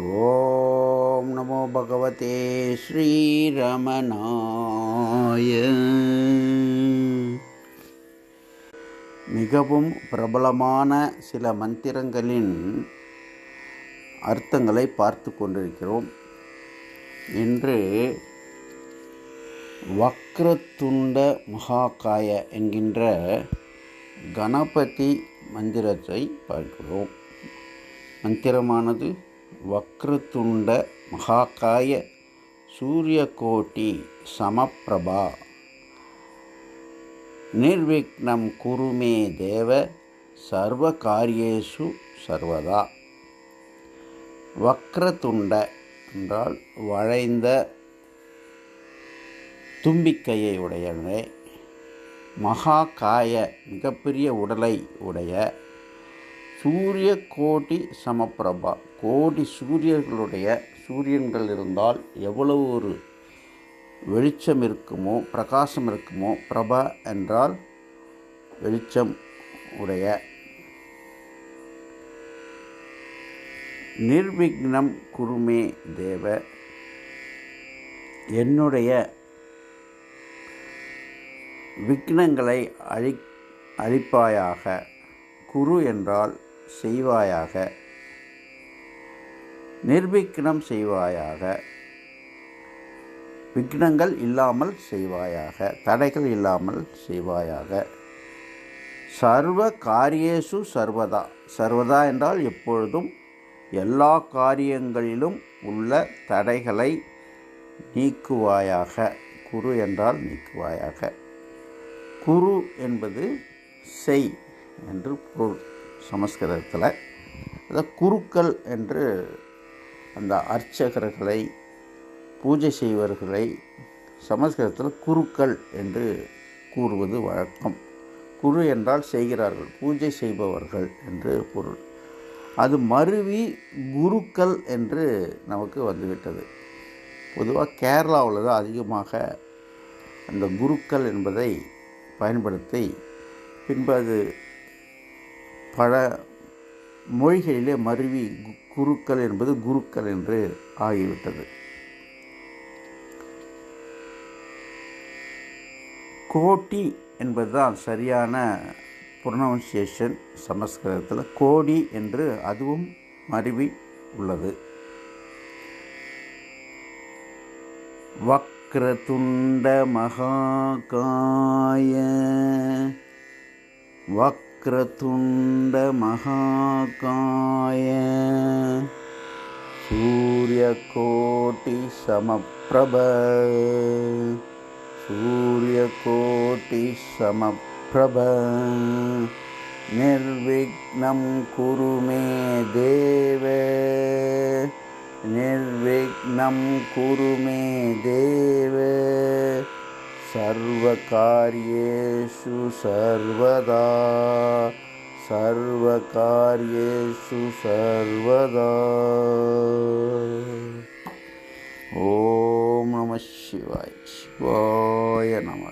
ஓம் நமோ பகவதே ஸ்ரீரமணாய. மிகவும் பிரபலமான சில மந்திரங்களின் அர்த்தங்களை பார்த்து கொண்டிருக்கிறோம். இன்று வக்ரத்துண்ட மகாகாய என்கின்ற கணபதி மந்திரத்தை பார்க்கிறோம். மந்திரமானது வக்ரதுண்ட மகாகாய சூரியகோட்டி சமப்பிரபா. நிர்விக்னம் குருமே தேவ சர்வகாரியேஷு சர்வதா. வக்ரதுண்ட என்றால் வளைந்த தும்பிக்கையை உடையவனே. மகாகாய மிகப்பெரிய உடலை உடைய சூரிய கோட்டி சமப்பிரபா. கோடி சூரியர்களுடைய சூரியன்கள் இருந்தால் எவ்வளவு ஒரு வெளிச்சம் இருக்குமோ பிரகாசம் இருக்குமோ பிரபா என்றால் வெளிச்சம் உடைய நிர்விக்னம் குருமே தேவ. என்னுடைய விக்னங்களை அழி அழிப்பாயாக குரு என்றால் செய்வாயாக. நிர்விக்னம் செய்வாயாக. விக்னங்கள் இல்லாமல் செய்வாயாக தடைகள் இல்லாமல் செய்வாயாக. சர்வ காரியேசு சர்வதா. சர்வதா என்றால் எப்பொழுதும் எல்லா காரியங்களிலும் உள்ள தடைகளை நீக்குவாயாக. குரு என்றால் நீக்குவாயாக. குரு என்பது செய் என்று பொருள். சமஸ்கிருதத்தில். அதை குருக்கள் என்று அந்த அர்ச்சகர்களை பூஜை செய்வர்களை சமஸ்கிருதத்தில் குருக்கள் என்று கூறுவது வழக்கம். குரு என்றால் செய்கிறார்கள் பூஜை செய்பவர்கள் என்று பொருள். அது மருவி குருக்கள் என்று நமக்கு வந்துவிட்டது. பொதுவாக கேரளாவில் தான் அதிகமாக அந்த குருக்கள் என்பதை பயன்படுத்தி பின்பு அது பல மொழிகளிலே மருவி குருக்கள் என்பது குருக்கள் என்று ஆகிவிட்டது. கோட்டி என்பதுதான் சரியான ப்ரொனவுன்சியேஷன் சமஸ்கிருதத்தில். கோடி என்று அதுவும் மருவி உள்ளது. வக்ரதுண்ட மகாகாய வக் क्रतुण्डमहाकाय सूर्यकोटिसमप्रभ सूर्यकोटिसमप्रभ निर्विघ्नं कुरु मे देव निर्विघ्नं कुरु मे देव सर्वकार्येषु सर्वदा सर्वकार्येषु सर्वदा ॐ नमः शिवाय शिवाय नमः